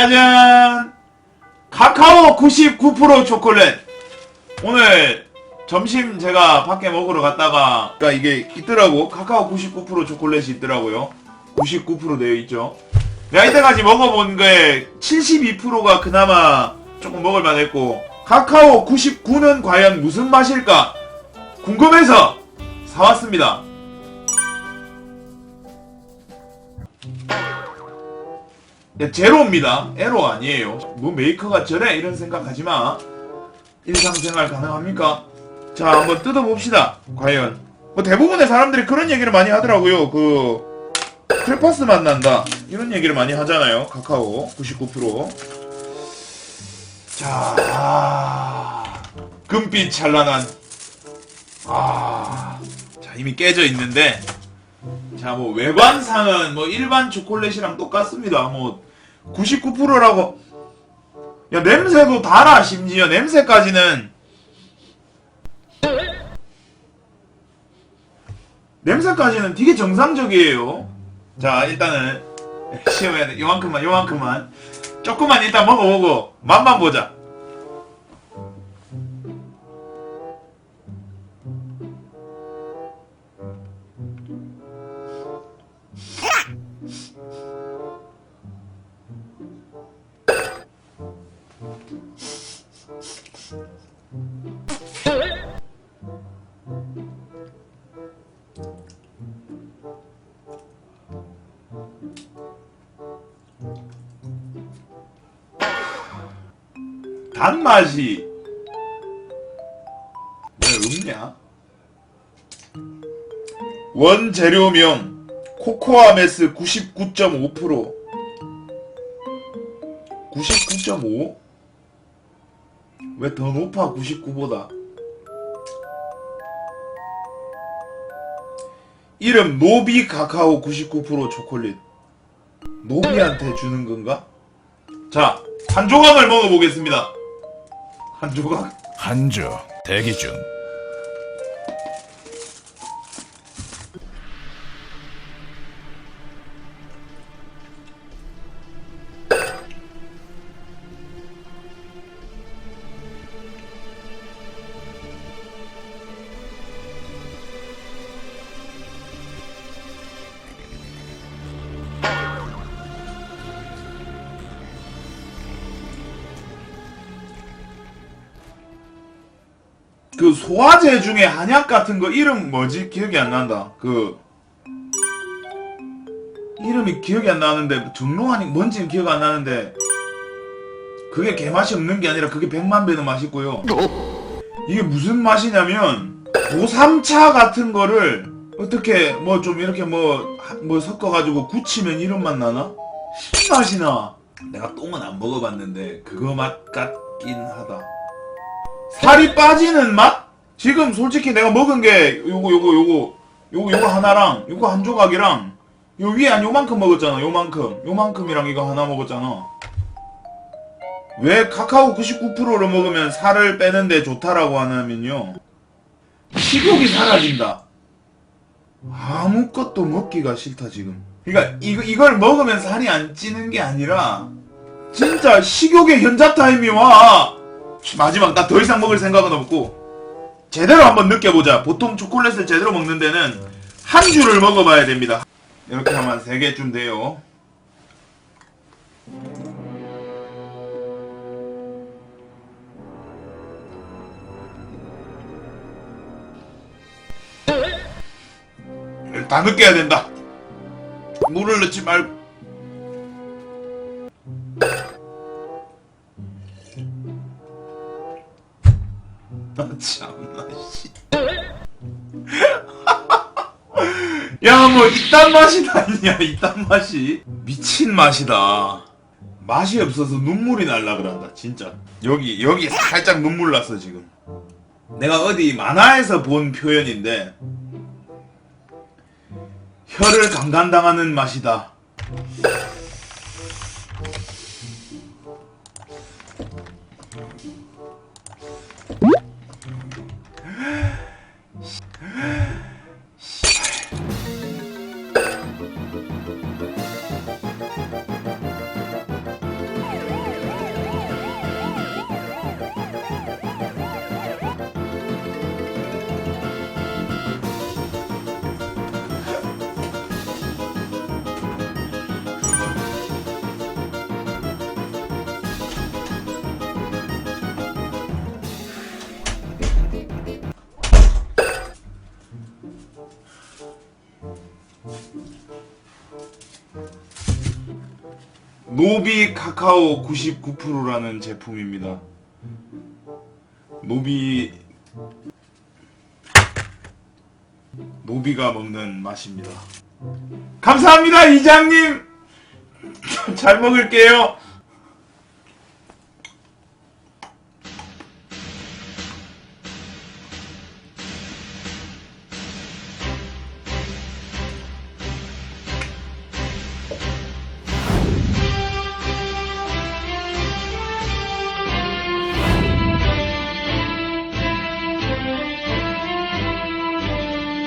짜잔! 카카오 99% 초콜릿! 오늘 점심 제가 밖에 먹으러 갔다가 그러니까 이게 있더라고. 카카오 99% 초콜릿이 있더라고요. 99% 되어 있죠. 내가 이때까지 먹어본 거에 72%가 그나마 조금 먹을만 했고 카카오 99는 과연 무슨 맛일까? 궁금해서 사왔습니다. 제로입니다. 에로 아니에요. 뭐 메이커가 저래 이런 생각하지 마. 일상생활 가능합니까? 자, 한번 뜯어봅시다. 과연. 뭐 대부분의 사람들이 그런 얘기를 많이 하더라고요. 그 크레파스 맛 난다. 이런 얘기를 많이 하잖아요. 카카오 99%. 자, 아, 금빛 찬란한. 아, 자 이미 깨져 있는데. 자, 뭐 외관상은 뭐 일반 초콜릿이랑 똑같습니다. 뭐 99%라고. 야 냄새도 달아 심지어 냄새까지는 냄새까지는 되게 정상적이에요. 자 일단은 시험해야 돼. 요만큼만 요만큼만 조금만 일단 먹어보고 맛만 보자. 단맛이 왜 없냐? 원재료명 코코아 메스 99.5% 99.5? 왜 더 높아 99보다 이름 노비 카카오 99% 초콜릿 노비한테 주는 건가? 자, 한 조각을 먹어보겠습니다. 한 조각. 한주 대기 중. 그 소화제 중에 한약 같은 거 이름 뭐지? 기억이 안 난다. 그 이름이 기억이 안 나는데 정로하니 뭔지는 기억 안 나는데 그게 개맛이 없는 게 아니라 그게 백만 배는 맛있고요. 이게 무슨 맛이냐면 고삼차 같은 거를 어떻게 뭐 좀 이렇게 뭐뭐 섞어가지고 굳히면 이런 맛 나나? 신맛이 나. 내가 똥은 안 먹어봤는데 그거 맛 같긴 하다. 살이 빠지는 맛? 지금 솔직히 내가 먹은 게 요거 요거 요거 요거 요거 하나랑 요거 한 조각이랑 요 위에 한 요만큼 먹었잖아 요만큼. 요만큼이랑 이거 하나 먹었잖아. 왜 카카오 99%를 먹으면 살을 빼는데 좋다라고 하냐면요. 식욕이 사라진다. 아무것도 먹기가 싫다 지금. 그러니까 이거, 이걸 먹으면 살이 안 찌는 게 아니라 진짜 식욕의 현자 타임이 와 마지막 나 더 이상 먹을 생각은 없고 제대로 한번 느껴보자. 보통 초콜릿을 제대로 먹는 데는 한 줄을 먹어봐야 됩니다. 이렇게 하면 세 개쯤 돼요. 다 느껴야 된다. 물을 넣지 말고. 참나 씨. 야, 뭐 이딴 맛이 나냐? 이딴 맛이 미친 맛이다. 맛이 없어서 눈물이 날라 그런다, 진짜. 여기 여기 살짝 눈물 났어 지금. 내가 어디 만화에서 본 표현인데 혀를 강간당하는 맛이다. 노비 카카오 99%라는 제품입니다. 노비 노비가 먹는 맛입니다. 감사합니다 이장님. 잘 먹을게요.